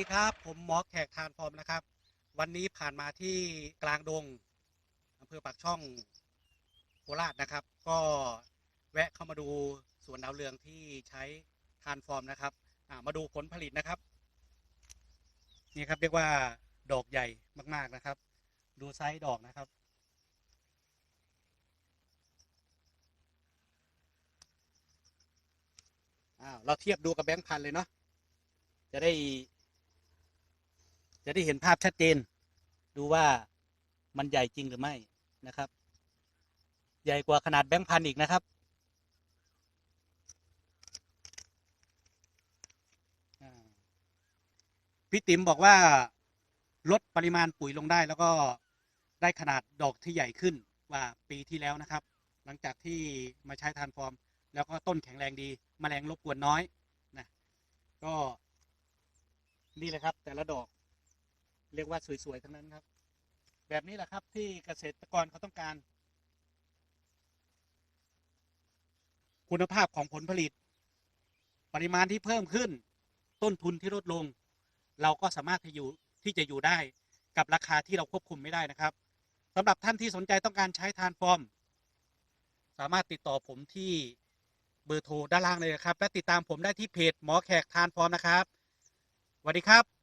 ดีครับ ผมหมอแขกทานฟอร์มนะครับ วันนี้ผ่านมาที่กลางดงอำเภอปากช่องโคราชนะครับ ก็แวะเข้ามาดูสวนดาวเรืองที่ใช้ทานฟอร์มนะครับมาดูผลผลิตนะครับ นี่ครับเรียกว่าดอกใหญ่มากๆนะครับ ดูไซส์ดอกนะครับ อ้าว เราเทียบดูกับแบงค์พันเลยเนาะจะได้ จะได้เห็นภาพชัดเจน ดูว่ามันใหญ่จริงหรือไม่นะครับ ใหญ่กว่าขนาดแบงค์พันอีกนะครับพี่ติ๋มบอกว่าลดปริมาณปุ๋ยลงได้ แล้วก็ได้ขนาดดอกที่ใหญ่ขึ้นกว่าปีที่แล้วนะครับ หลังจากที่มาใช้ทานฟอร์ม แล้วก็ต้นแข็งแรงดีแมลงรบกวนน้อยนะก็นี่เลยครับ แต่ละดอก เรียกว่าสวยๆทั้งนั้นครับ แบบนี้แหละครับที่เกษตรกรเขาต้องการ คุณภาพของผลผลิต ปริมาณที่เพิ่มขึ้น ต้นทุนที่ลดลง เราก็สามารถที่อยู่ที่จะอยู่ได้กับราคาที่เราควบคุมไม่ได้นะครับสำหรับท่านที่สนใจต้องการใช้ทานฟอร์ม สามารถติดต่อผมที่เบอร์โทรด้านล่างเลยนะครับ และติดตามผมได้ที่เพจหมอแขกทานฟอร์มนะครับสวัสดีครับ